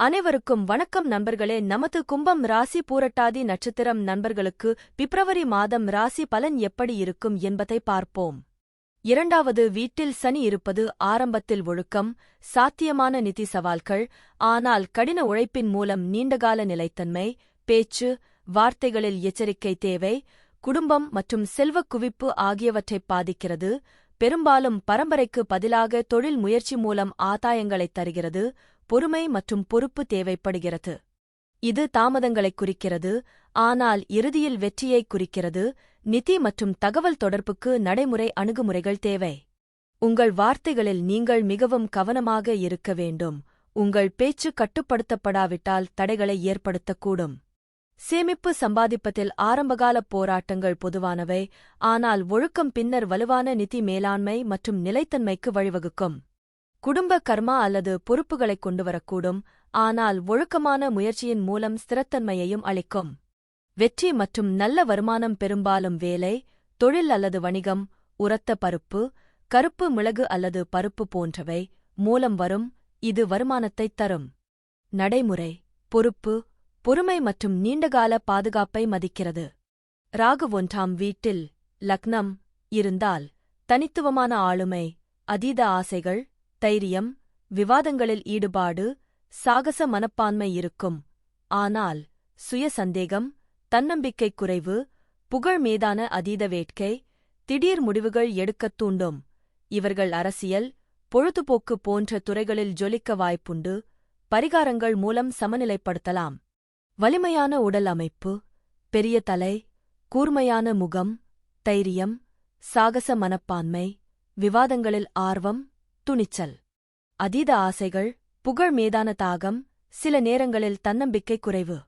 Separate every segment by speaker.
Speaker 1: அனைவருக்கும் வணக்கம் நண்பர்களே. நமது கும்பம் ராசி பூரட்டாதி நட்சத்திரம் நண்பர்களுக்கு பிப்ரவரி மாதம் ராசி பலன் எப்படி இருக்கும் என்பதை பார்ப்போம். இரண்டாவது வீட்டில் சனி இருப்பது ஆரம்பத்தில் ஒழுக்கம் சாத்தியமான நிதி சவால்கள் ஆனால் கடின உழைப்பின் மூலம் நீண்டகால நிலைத்தன்மை பேச்சு வார்த்தைகளில் எச்சரிக்கை தேவை குடும்பம் மற்றும் செல்வக் குவிப்பு ஆகியவற்றைப் பாதிக்கிறது பெரும்பாலும் பரம்பரைக்கு பதிலாக தொழில் முயற்சி மூலம் ஆதாயங்களைத் தருகிறது பொறுமை மற்றும் பொறுப்பு தேவைப்படுகிறது. இது தாமதங்களைக் குறிக்கிறது ஆனால் இறுதியில் வெற்றியைக் குறிக்கிறது. நிதி மற்றும் தகவல் தொடர்புக்கு நடைமுறை அணுகுமுறைகள் தேவை. உங்கள் வார்த்தைகளில் நீங்கள் மிகவும் கவனமாக இருக்க வேண்டும். உங்கள் பேச்சு கட்டுப்படுத்தப்படாவிட்டால் தடைகளை ஏற்படுத்தக்கூடும். சேமிப்பு சம்பாதிப்பதில் ஆரம்பகால போராட்டங்கள் பொதுவானவை ஆனால் ஒழுக்கம் பின்னர் வலுவான நிதி மேலாண்மை மற்றும் நிலைத்தன்மைக்கு வழிவகுக்கும். குடும்ப கர்மா அல்லது பொறுப்புகளைக் கொண்டுவரக்கூடும் ஆனால் ஒழுக்கமான முயற்சியின் மூலம் ஸ்திரத்தன்மையையும் அளிக்கும். வெற்றி மற்றும் நல்ல வருமானம் பெரும்பாலும் வேலை தொழில் அல்லது வணிகம் உரத்த பருப்பு கருப்பு மிளகு அல்லது பருப்பு போன்றவை மூலம் வரும் இது வருமானத்தைத் தரும். நடைமுறை பொறுப்பு பொறுமை மற்றும் நீண்டகால பாதுகாப்பை மதிக்கிறது. ராகு ஒன்றாம் வீட்டில் லக்னம் இருந்தால் தனித்துவமான ஆளுமை அதீத ஆசைகள் தைரியம் விவாதங்களில் ஈடுபாடு சாகச மனப்பான்மை இருக்கும். ஆனால் சுய சந்தேகம் தன்னம்பிக்கை குறைவு புகழ் மீதான அதீத வேட்கை திடீர் முடிவுகள் எடுக்கத் தூண்டும். இவர்கள் அரசியல் பொழுதுபோக்கு போன்ற துறைகளில் ஜொலிக்க வாய்ப்புண்டு பரிகாரங்கள் மூலம் சமநிலைப்படுத்தலாம். வலிமையான உடல் அமைப்பு பெரிய தலை கூர்மையான முகம் தைரியம் சாகச மனப்பான்மை விவாதங்களில் ஆர்வம் துணிச்சல். அதீத ஆசைகள் புகழ் மீதான தாகம் சில நேரங்களில் தன்னம்பிக்கை குறைவு.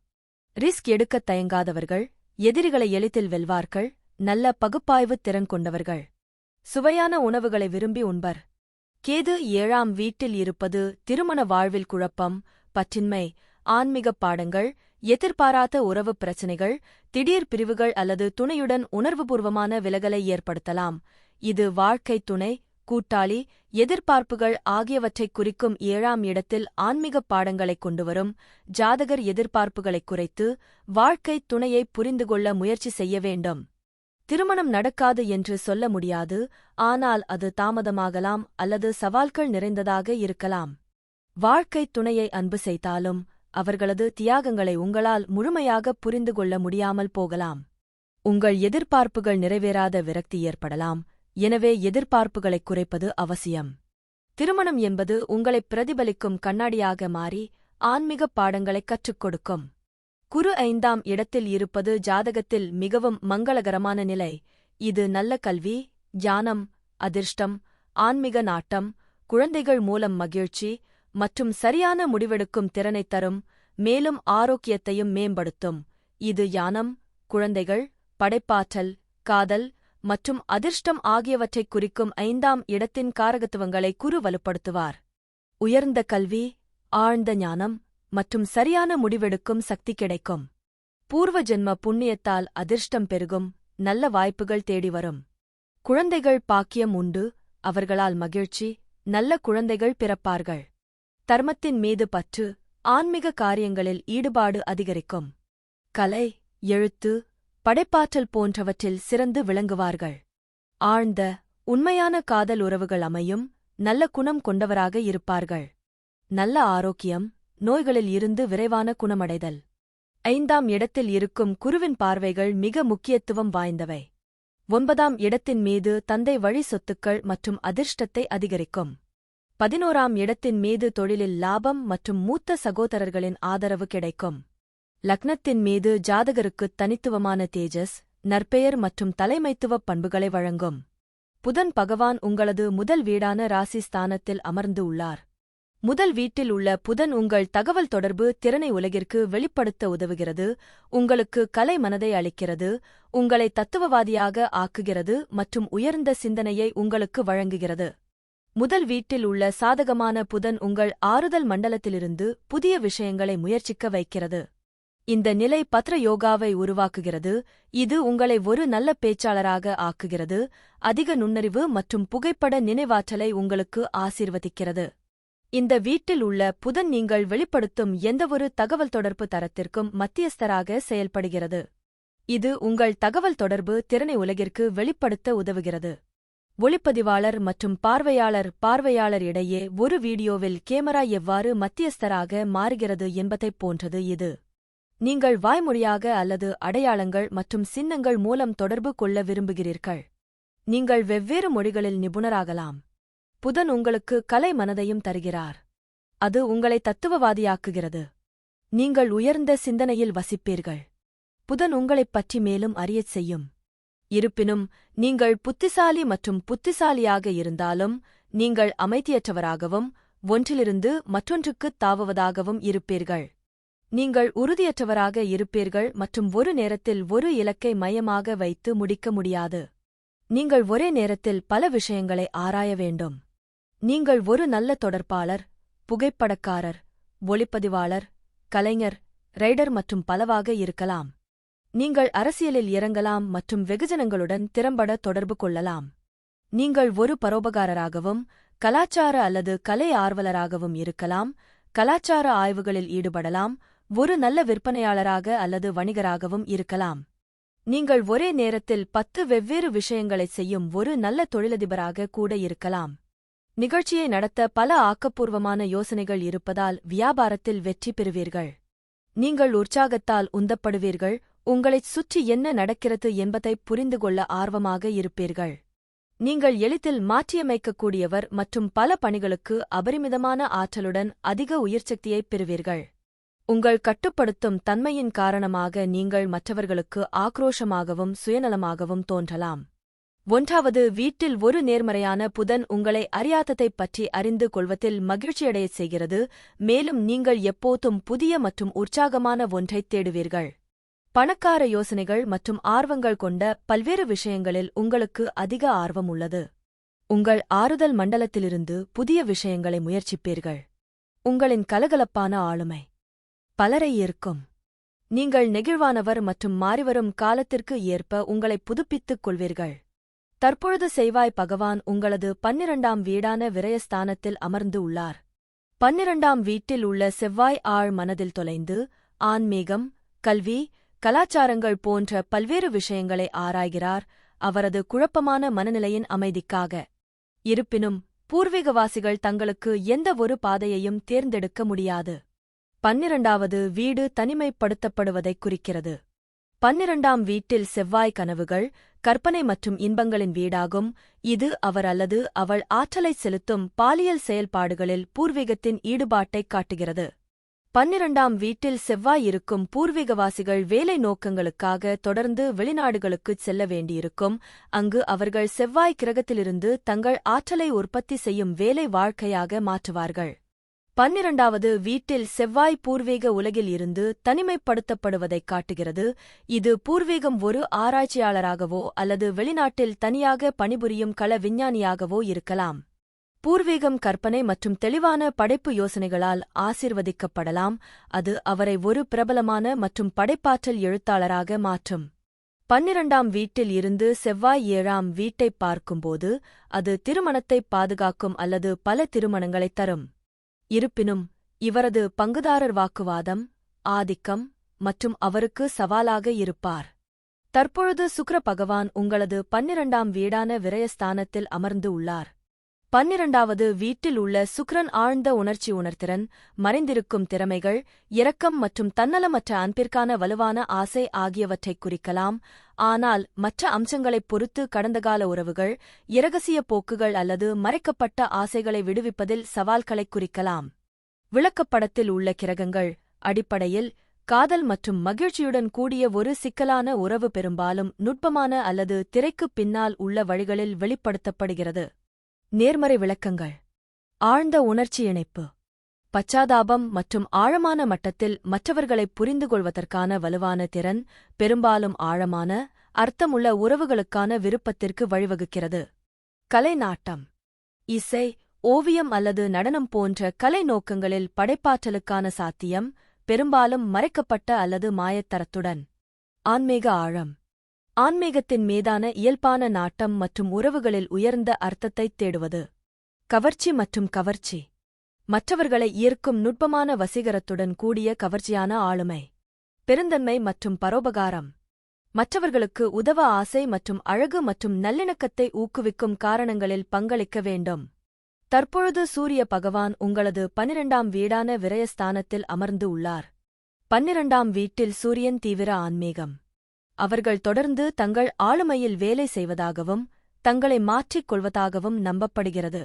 Speaker 1: ரிஸ்க் எடுக்கத் தயங்காதவர்கள் எதிரிகளை எளிதில் வெல்வார்கள் நல்ல பகுப்பாய்வு திறன் கொண்டவர்கள். சுவையான உணவுகளை விரும்பி உண்பர். கேது ஏழாம் வீட்டில் இருப்பது திருமண வாழ்வில் குழப்பம் பற்றின்மை ஆன்மீகப் பாடங்கள் எதிர்பாராத உறவுப் பிரச்சினைகள் திடீர் பிரிவுகள் அல்லது துணையுடன் உணர்வுபூர்வமான விலகலை ஏற்படுத்தலாம். இது வாழ்க்கை துணை கூட்டாளி எதிர்பார்ப்புகள் ஆகியவற்றைக் குறிக்கும் ஏழாம் இடத்தில் ஆன்மீகப் பாடங்களைக் கொண்டுவரும் ஜாதகர் எதிர்பார்ப்புகளைக் குறைத்து வாழ்க்கைத் துணையைப் புரிந்துகொள்ள முயற்சி செய்ய வேண்டும். திருமணம் நடக்காது என்று சொல்ல முடியாது ஆனால் அது தாமதமாகலாம் அல்லது சவால்கள் நிறைந்ததாக இருக்கலாம். வாழ்க்கைத் துணையை அன்பு செய்தாலும் அவர்களது தியாகங்களை உங்களால் முழுமையாக புரிந்து கொள்ள முடியாமல் போகலாம். உங்கள் எதிர்பார்ப்புகள் நிறைவேறாத விரக்தி ஏற்படலாம் எனவே எதிர்பார்ப்புகளைக் குறைப்பது அவசியம். திருமணம் என்பது உங்களைப் பிரதிபலிக்கும் கண்ணாடியாக மாறி ஆன்மீகப் பாடங்களைக் கற்றுக் கொடுக்கும். குரு ஐந்தாம் இடத்தில் இருப்பது ஜாதகத்தில் மிகவும் மங்களகரமான நிலை. இது நல்ல கல்வி ஞானம் அதிர்ஷ்டம் ஆன்மீக நாட்டம் குழந்தைகள் மூலம் மகிழ்ச்சி மற்றும் சரியான முடிவெடுக்கும் திறனைத் தரும் மேலும் ஆரோக்கியத்தையும் மேம்படுத்தும். இது யானம் குழந்தைகள் படைப்பாற்றல் காதல் மற்றும் அதிர்ஷ்டம் ஆகியவற்றைக் குறிக்கும் ஐந்தாம் இடத்தின் காரகத்துவங்களை குரு வலுப்படுத்துவார். உயர்ந்த கல்வி ஆழ்ந்த ஞானம் மற்றும் சரியான முடிவெடுக்கும் சக்தி கிடைக்கும். பூர்வ ஜென்ம புண்ணியத்தால் அதிர்ஷ்டம் பெருகும் நல்ல வாய்ப்புகள் தேடி வரும். குழந்தைகள் பாக்கியம் உண்டு அவர்களால் மகிழ்ச்சி நல்ல குழந்தைகள் பிறப்பார்கள். தர்மத்தின் மீது பற்று ஆன்மீக காரியங்களில் ஈடுபாடு அதிகரிக்கும். கலை எழுத்து படைப்பாற்றல் போன்றவற்றில் சிறந்து விளங்குவார்கள். ஆழ்ந்த உண்மையான காதல் உறவுகள் அமையும் நல்ல குணம் கொண்டவராக இருப்பார்கள். நல்ல ஆரோக்கியம் நோய்களில் இருந்து விரைவான குணமடைதல். ஐந்தாம் இடத்தில் இருக்கும் குருவின் பார்வைகள் மிக முக்கியத்துவம் வாய்ந்தவை. ஒன்பதாம் இடத்தின் மீது தந்தை வழி சொத்துக்கள் மற்றும் அதிர்ஷ்டத்தை அதிகரிக்கும். பதினோராம் இடத்தின் மீது தொழிலில் லாபம் மற்றும் மூத்த சகோதரர்களின் ஆதரவு கிடைக்கும். லக்னத்தின் மீது ஜாதகருக்குத் தனித்துவமான தேஜஸ் நற்பெயர் மற்றும் தலைமைத்துவப் பண்புகளை வழங்கும். புதன் பகவான் உங்களது முதல் வீடான ராசி ஸ்தானத்தில் அமர்ந்து உள்ளார். முதல் வீட்டில் உள்ள புதன் உங்கள் தகவல் தொடர்பு திறனை உலகிற்கு வெளிப்படுத்த உதவுகிறது உங்களுக்கு கலை மனதை அளிக்கிறது உங்களை தத்துவவாதியாக ஆக்குகிறது மற்றும் உயர்ந்த சிந்தனையை உங்களுக்கு வழங்குகிறது. முதல் வீட்டில் உள்ள சாதகமான புதன் உங்கள் ஆறுதல் மண்டலத்திலிருந்து புதிய விஷயங்களை முயற்சிக்க வைக்கிறது. இந்த நிலை பத்ர யோகாவை உருவாக்குகிறது. இது உங்களை ஒரு நல்ல பேச்சாளராக ஆக்குகிறது. அதிக நுண்ணறிவு மற்றும் புகைப்பட நினைவாற்றலை உங்களுக்கு ஆசீர்வதிக்கிறது. இந்த வீட்டில் உள்ள புதன் நீங்கள் வெளிப்படுத்தும் எந்தவொரு தகவல் தொடர்பு தரத்திற்கும் மத்தியஸ்தராக செயல்படுகிறது. இது உங்கள் தகவல் தொடர்பு திறனை உலகிற்கு வெளிப்படுத்த உதவுகிறது. ஒளிப்பதிவாளர் மற்றும் பார்வையாளர் பார்வையாளர் இடையே ஒரு வீடியோவில் கேமரா எவ்வாறு மத்தியஸ்தராக மாறுகிறது என்பதைப் போன்றது இது. நீங்கள் வாய்மொழியாக அல்லது அடையாளங்கள் மற்றும் சின்னங்கள் மூலம் தொடர்பு கொள்ள விரும்புகிறீர்கள். நீங்கள் வெவ்வேறு மொழிகளில் நிபுணராகலாம். புதன் உங்களுக்கு கலை மனதையும் தருகிறார். அது உங்களை தத்துவவாதியாக்குகிறது. நீங்கள் உயர்ந்த சிந்தனையில் வசிப்பீர்கள். புதன் உங்களைப் பற்றி மேலும் அறியச் செய்யும். இருப்பினும் நீங்கள் புத்திசாலி மற்றும் புத்திசாலியாக இருந்தாலும் நீங்கள் அமைதியற்றவராகவும் ஒன்றிலிருந்து மற்றொன்றுக்குத் தாவுவதாகவும் இருப்பீர்கள். நீங்கள் உறுதியற்றவராக இருப்பீர்கள் மற்றும் ஒரு நேரத்தில் ஒரு இலக்கை மையமாக வைத்து முடிக்க முடியாது. நீங்கள் ஒரே நேரத்தில் பல விஷயங்களை ஆராய வேண்டும். நீங்கள் ஒரு நல்ல தொடர்பாளர் புகைப்படக்காரர் ஒளிப்பதிவாளர் கலைஞர் ரைடர் மற்றும் பலவாக இருக்கலாம். நீங்கள் அரசியலில் இறங்கலாம் மற்றும் வெகுஜனங்களுடன் திறம்பட தொடர்பு கொள்ளலாம். நீங்கள் ஒரு பரோபகாரராகவும் கலாச்சார அல்லது கலை ஆர்வலராகவும் இருக்கலாம் கலாச்சார ஆய்வுகளில் ஈடுபடலாம் ஒரு நல்ல விற்பனையாளராக அல்லது வணிகராகவும் இருக்கலாம். நீங்கள் ஒரே நேரத்தில் பத்து வெவ்வேறு விஷயங்களைச் செய்யும் ஒரு நல்ல தொழிலதிபராக கூட இருக்கலாம். நிகழ்ச்சியை நடத்த பல ஆக்கப்பூர்வமான யோசனைகள் இருப்பதால் வியாபாரத்தில் வெற்றி பெறுவீர்கள். நீங்கள் உற்சாகத்தால் உந்தப்படுவீர்கள். உங்களைச் சுற்றி என்ன நடக்கிறது என்பதை புரிந்து கொள்ள ஆர்வமாக இருப்பீர்கள். நீங்கள் எளிதில் மாற்றியமைக்கக்கூடியவர் மற்றும் பல பணிகளுக்கு அபரிமிதமான ஆற்றலுடன் அதிக உயிர்ச்சக்தியைப் பெறுவீர்கள். உங்கள் கட்டுப்படுத்தும் தன்மையின் காரணமாக நீங்கள் மற்றவர்களுக்கு ஆக்ரோஷமாகவும் சுயநலமாகவும் தோன்றலாம். ஒன்றாவது வீட்டில் ஒரு நேர்மறையான புதன் உங்களை அறியாததைப் பற்றி அறிந்து கொள்வதில் மகிழ்ச்சியடையச் செய்கிறது. மேலும் நீங்கள் எப்போதும் புதிய மற்றும் உற்சாகமான ஒன்றைத் தேடுவீர்கள். பணக்கார யோசனைகள் மற்றும் ஆர்வங்கள் கொண்ட பல்வேறு விஷயங்களில் உங்களுக்கு அதிக ஆர்வம் உள்ளது. உங்கள் ஆறுதல் மண்டலத்திலிருந்து புதிய விஷயங்களை முயற்சிப்பீர்கள். உங்களின் கலகலப்பான ஆளுமை. பலரை ஈர்க்கும். நீங்கள் நெகிழ்வானவர் மற்றும் மாறிவரும் காலத்திற்கு ஏற்ப உங்களை புதுப்பித்துக் கொள்வீர்கள். தற்பொழுது செய்வாய் பகவான் உங்களது பன்னிரண்டாம் வீடான விரயஸ்தானத்தில் அமர்ந்து உள்ளார். பன்னிரண்டாம் வீட்டில் உள்ள செவ்வாய் ஆழ் மனதில் தொலைந்து ஆன்மீகம் கல்வி கலாச்சாரங்கள் போன்ற பல்வேறு விஷயங்களை ஆராய்கிறார் அவரது குழப்பமான மனநிலையின் அமைதிக்காக. இருப்பினும் பூர்வீகவாசிகள் தங்களுக்கு எந்த ஒரு பாதையையும் தேர்ந்தெடுக்க முடியாது. பன்னிரண்டாவது வீடு தனிமைப்படுத்தப்படுவதைக் குறிக்கிறது. பன்னிரண்டாம் வீட்டில் செவ்வாய் கனவுகள் கற்பனை மற்றும் இன்பங்களின் வீடாகும். இது அவர் அல்லது அவள் ஆற்றலைச் செலுத்தும் பாலியல் செயல்பாடுகளில் பூர்வீகத்தின் ஈடுபாட்டைக் காட்டுகிறது. பன்னிரண்டாம் வீட்டில் செவ்வாய் இருக்கும் பூர்வீகவாசிகள் வேலை நோக்கங்களுக்காக தொடர்ந்து வெளிநாடுகளுக்குச் செல்ல வேண்டியிருக்கும். அங்கு அவர்கள் செவ்வாய் கிரகத்திலிருந்து தங்கள் ஆற்றலை உற்பத்தி செய்யும் வேலை வாழ்க்கையாக மாற்றுவார்கள். பன்னிரண்டாவது வீட்டில் செவ்வாய் பூர்வீக உலகில் இருந்து தனிமைப்படுத்தப்படுவதைக் காட்டுகிறது. இது பூர்வீகம் ஒரு ஆராய்ச்சியாளராகவோ அல்லது வெளிநாட்டில் தனியாக பணிபுரியும் கள விஞ்ஞானியாகவோ இருக்கலாம். பூர்வீகம் கற்பனை மற்றும் தெளிவான படைப்பு யோசனைகளால் ஆசிர்வதிக்கப்படலாம். அது அவரை ஒரு பிரபலமான மற்றும் படைப்பாற்றல் எழுத்தாளராக மாற்றும். பன்னிரண்டாம் வீட்டில் இருந்து செவ்வாய் ஏழாம் வீட்டைப் பார்க்கும்போது அது திருமணத்தைப் பாதுகாக்கும் அல்லது பல திருமணங்களைத் தரும். இருப்பினும் இவரது பங்குதாரர் வாக்குவாதம் ஆதிக்கம் மற்றும் அவருக்கு சவாலாக இருப்பார். தற்பொழுது சுக்ர பகவான் உங்களது பன்னிரண்டாம் வீடான விரயஸ்தானத்தில் அமர்ந்து உள்ளார். பன்னிரண்டாவது வீட்டில் உள்ள சுக்ரன் ஆழ்ந்த உணர்ச்சி உணர்திறன் மறைந்திருக்கும் திறமைகள் இரக்கம் மற்றும் தன்னலமற்ற அன்பிற்கான வலுவான ஆசை ஆகியவற்றைக் குறிக்கலாம். ஆனால் மற்ற அம்சங்களைப் பொறுத்து கடந்தகால உறவுகள் இரகசிய போக்குகள் அல்லது மறைக்கப்பட்ட ஆசைகளை விடுவிப்பதில் சவால்களைக் குறிக்கலாம். விளக்கப்படத்தில் உள்ள கிரகங்கள் அடிப்படையில் காதல் மற்றும் மகிழ்ச்சியுடன் கூடிய ஒரு சிக்கலான உறவு பெரும்பாலும் நுட்பமான அல்லது திரைக்குப் பின்னால் உள்ள வழிகளில் வெளிப்படுத்தப்படுகிறது. நேர்மறை விளக்கங்கள். ஆழ்ந்த உணர்ச்சி இணைப்பு. பச்சாதாபம் மற்றும் ஆழமான மட்டத்தில் மற்றவர்களைப் புரிந்து கொள்வதற்கான வலுவான திறன் பெரும்பாலும் ஆழமான அர்த்தமுள்ள உறவுகளுக்கான விருப்பத்திற்கு வழிவகுக்கிறது. கலை நாட்டம் இசை ஓவியம் அல்லது நடனம் போன்ற கலை நோக்கங்களில் படைப்பாற்றலுக்கான சாத்தியம் பெரும்பாலும் மறைக்கப்பட்ட அல்லது மாயத்தரத்துடன். ஆன்மீக ஆழம். ஆன்மீகத்தின் மீதான இயல்பான நாட்டம் மற்றும் உறவுகளில் உயர்ந்த அர்த்தத்தைத் தேடுவது. கவர்ச்சி மற்றும் கவர்ச்சி. மற்றவர்களை ஈர்க்கும் நுட்பமான வசீகரத்துடன் கூடிய கவர்ச்சியான ஆளுமை. பெருந்தன்மை மற்றும் பரோபகாரம். மற்றவர்களுக்கு உதவ ஆசை மற்றும் அழகு மற்றும் நல்லிணக்கத்தை ஊக்குவிக்கும் காரணங்களில் பங்களிக்க வேண்டும். தற்பொழுது சூரிய பகவான் உங்களது பன்னிரண்டாம் வீடான விரயஸ்தானத்தில் அமர்ந்து உள்ளார். பன்னிரண்டாம் வீட்டில் சூரியன் தீவிர ஆன்மீகம். அவர்கள் தொடர்ந்து தங்கள் ஆளுமையில் வேலை செய்வதாகவும் தங்களை மாற்றிக் கொள்வதாகவும் நம்பப்படுகிறது.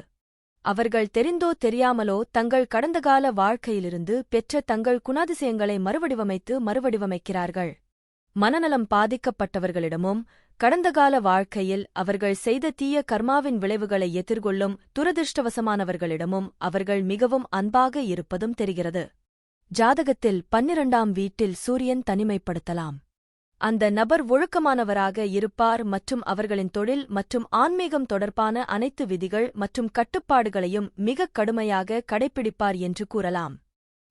Speaker 1: அவர்கள் தெரிந்தோ தெரியாமலோ தங்கள் கடந்தகால வாழ்க்கையிலிருந்து பெற்ற தங்கள் குணாதிசயங்களை மறுவடிவமைத்து மறுவடிவமைக்கிறார்கள். மனநலம் பாதிக்கப்பட்டவர்களிடமும் கடந்தகால வாழ்க்கையில் அவர்கள் செய்த தீய கர்மாவின் விளைவுகளை எதிர்கொள்ளும் துரதிருஷ்டவசமானவர்களிடமும் அவர்கள் மிகவும் அன்பாக இருப்பதும் தெரிகிறது. ஜாதகத்தில் பன்னிரண்டாம் வீட்டில் சூரியன் தனிமைப்படுத்தலாம். அந்த நபர் ஒழுக்கமானவராக இருப்பார் மற்றும் அவர்களின் தொழில் மற்றும் ஆன்மீகம் தொடர்பான அனைத்து விதிகள் மற்றும் கட்டுப்பாடுகளையும் மிகக் கடுமையாக கடைப்பிடிப்பார் என்று கூறலாம்.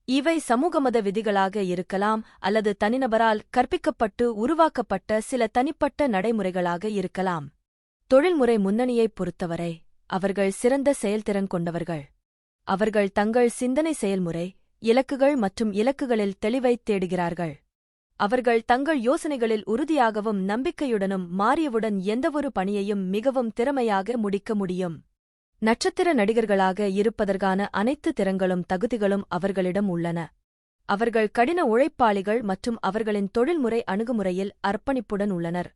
Speaker 1: இவை சமூகமத விதிகளாக இருக்கலாம் அல்லது தனிநபரால் கற்பிக்கப்பட்டு உருவாக்கப்பட்ட சில தனிப்பட்ட நடைமுறைகளாக இருக்கலாம். தொழில்முறை முன்னணியைப் பொறுத்தவரை அவர்கள் சிறந்த செயல்திறன் கொண்டவர்கள். அவர்கள் தங்கள் சிந்தனை செயல்முறை இலக்குகள் மற்றும் இலக்குகளில் தெளிவைத் தேடுகிறார்கள். அவர்கள் தங்கள் யோசனைகளில் உறுதியாகவும் நம்பிக்கையுடனும் மாறியவுடன் எந்தவொரு பணியையும் மிகவும் திறமையாக முடிக்க முடியும். நட்சத்திர நடிகர்களாக இருப்பதற்கான அனைத்து திறங்களும் தகுதிகளும் அவர்களிடம் உள்ளன. அவர்கள் கடின உழைப்பாளிகள் மற்றும் அவர்களின் தொழில்முறை அணுகுமுறையில் அர்ப்பணிப்புடன் உள்ளனர்.